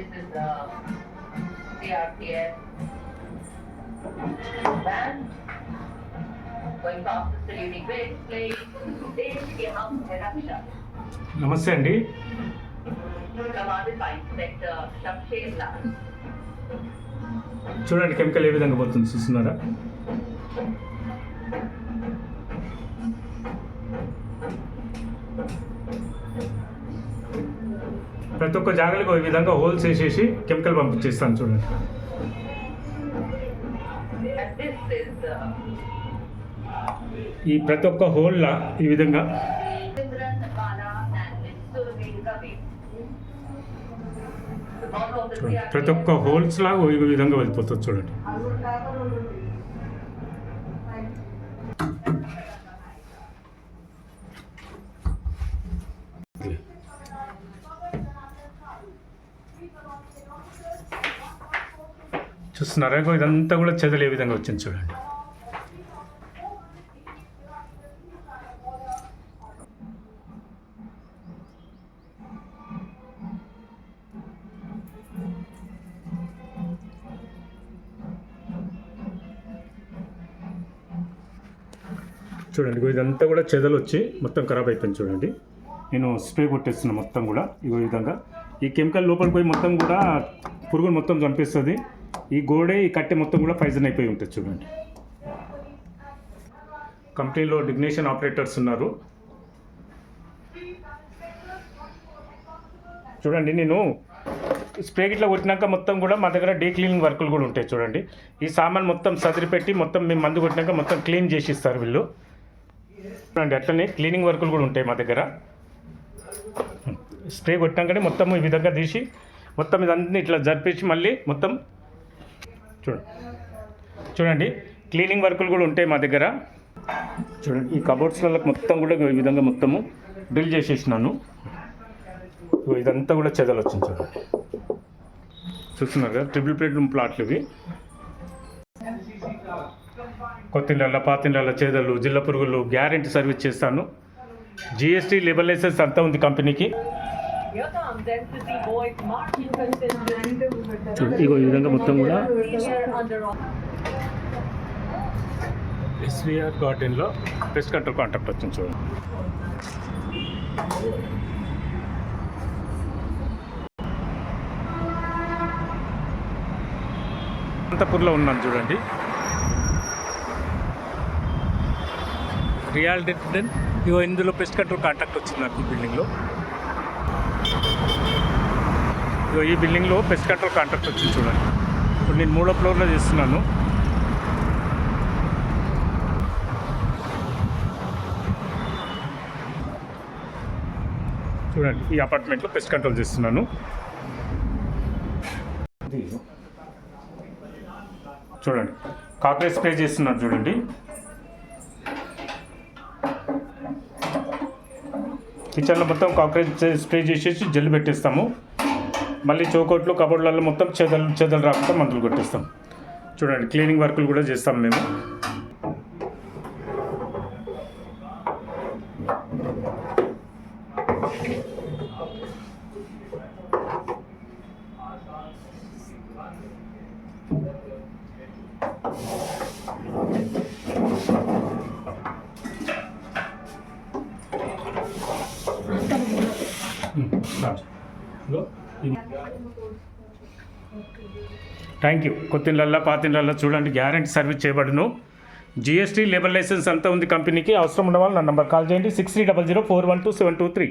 This is uh, CRPS band going past the saluting base plate. This is Raksha. నమస్తే అండి Commanded by Inspector Shamsher Lal. చూడండి chemical ఏ విధంగా పోతుంది చూస్తున్నారా ప్రతి ఒక్క జాగలకు ఈ విధంగా హోల్స్ వేసేసి కెమికల్ పంపించేస్తాను చూడండి. ఈ ప్రతి ఒక్క హోల్లా ఈ విధంగా ప్రతి ఒక్క హోల్స్లా ఈ విధంగా వెళ్ళిపోతుంది చూడండి. చూస్తున్నారా. ఇదంతా కూడా చెదలు ఏ విధంగా వచ్చింది చూడండి. చూడండి ఇదంతా కూడా చెదలు వచ్చి మొత్తం ఖరాబ్ అయిపోయింది చూడండి. నేను స్ప్రే కొట్టేస్తున్నా మొత్తం కూడా ఇగో ఈ విధంగా. ఈ కెమికల్ లోపలికి పోయి మొత్తం కూడా పురుగులు మొత్తం చంపేస్తుంది. ఈ గోడే ఈ కట్టె మొత్తం కూడా పైజన్ అయిపోయి ఉంటుంది చూడండి. కంపెనీలో డిగ్నేషన్ ఆపరేటర్స్ ఉన్నారు. చూడండి నేను స్ప్రే గిట్లా కొట్టినాక మొత్తం కూడా మా దగ్గర డే క్లీనింగ్ వర్కులు కూడా ఉంటాయి చూడండి. ఈ సామాన్ మొత్తం సదిరి పెట్టి మొత్తం మేము మందు కొట్టినాక మొత్తం క్లీన్ చేసి ఇస్తారు వీళ్ళు. చూడండి అట్లనే క్లీనింగ్ వర్కులు కూడా ఉంటాయి మా దగ్గర. స్ప్రే కొట్టినాకనే మొత్తం ఈ విధంగా తీసి మొత్తం ఇదంతా ఇట్లా జరిపించి మళ్ళీ మొత్తం చూడండి చూడండి క్లీనింగ్ వర్కులు కూడా ఉంటాయి మా దగ్గర. చూడండి ఈ కబోర్డ్స్లలో మొత్తం కూడా ఈ విధంగా మొత్తము డ్రిల్ చేసేసినాను. ఇదంతా కూడా చెదలు వచ్చింది చూడండి చూస్తున్నారు కదా ట్రిపుల్ బెడ్రూమ్ ప్లాట్లు ఇవి. కొత్తిండ్ల పాతిండ్ల చేదలు జిల్ల పురుగులు గ్యారెంటీ సర్వీస్ చేస్తాను. జిఎస్టీ లేబర్ లైసెన్స్ అంతా ఉంది కంపెనీకి. ఇగో ఈ విధంగా మొత్తం కూడా ఎస్విఆర్ గార్డెన్లో పెస్ట్ కంట్రోల్ కాంటాక్ట్ వచ్చింది చూడండి. అనంతపూర్లో ఉన్నాను చూడండి. రియల్ డెన్ ఇగో ఇందులో పెస్ట్ కంట్రోల్ కాంటాక్ట్ వచ్చింది నాకు ఈ బిల్డింగ్లో ఇగో ఈ బిల్డింగ్లో పెస్ట్ కంట్రోల్ కాంట్రాక్ట్ వచ్చింది చూడండి. ఇప్పుడు నేను మూడో ఫ్లోర్లో చేస్తున్నాను. చూడండి ఈ అపార్ట్మెంట్లో పెస్ట్ కంట్రోల్ చేస్తున్నాను. చూడండి కాక్రేజ్ స్ప్రే చేస్తున్నాను చూడండి. కిచెన్లో మొత్తం కాక్రేజ్ స్ప్రే చేసేసి జల్లు పెట్టేస్తాము. మళ్ళీ చౌకట్లు కబోర్డ్లలో మొత్తం చెదలు చెదలు రాకుండా మందులు కొట్టేస్తాం. చూడండి క్లీనింగ్ వర్కులు కూడా చేస్తాం మేము. థ్యాంక్ యూ కొత్తిళ్ళల్లో పాతిళ్ళల్లో చూడండి. గ్యారంటీ సర్వీస్ చేయబడును. జిఎస్టీ లేబర్ లైసెన్స్ అంతా ఉంది కంపెనీకి అవసరం ఉన్న వాళ్ళు నా నంబర్ కాల్ చేయండి. Six three double zero four one two seven two three